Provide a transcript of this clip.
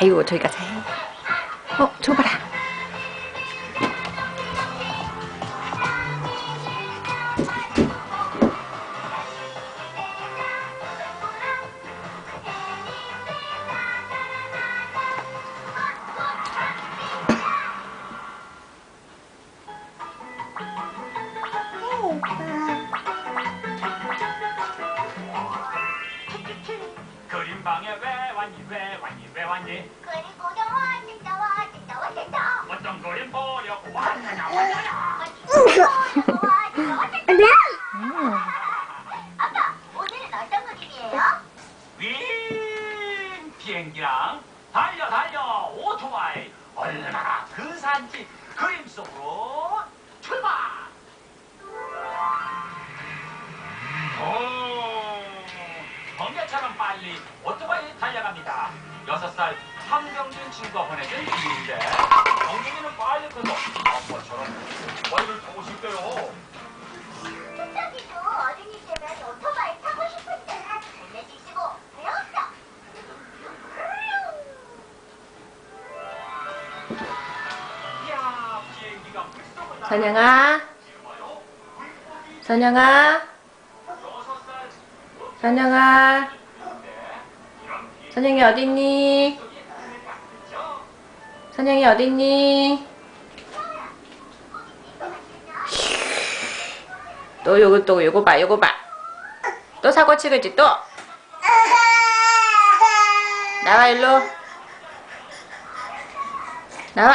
아이고 저기 가자. 어 저거 봐라. 그림 방에 왜 왔니? 왜 왔니? 왜 왔니? 그리고 왔다 왔다 왔다 어떤 그림 보려고 왔느냐? 왔느냐 아빠 오늘은 어떤 그림이에요? 윙! 비행기랑 달려 달려! 오토바이! 얼마나 근사한지 그림 속으로 출발! 오! 번개처럼 빨리 오토바이 달려갑니다. 여섯 살 황병준 친구가 보내준 그림인데 정준이는 빨리 커서 아빠처럼 오토바이를 타고 싶대요. 뚝딱이도 어른이 되면 오토바이 타고 싶은데 근데 지시고 배웠어. 이야 비행기가 물속을 날아 선영아, 선영아, 선영아. 선영이 어딨니? 선영이 어딨니? 또 요거 또 요거 봐 요거 봐. 또 사고 치겠지 또. 나와 일로. 나와.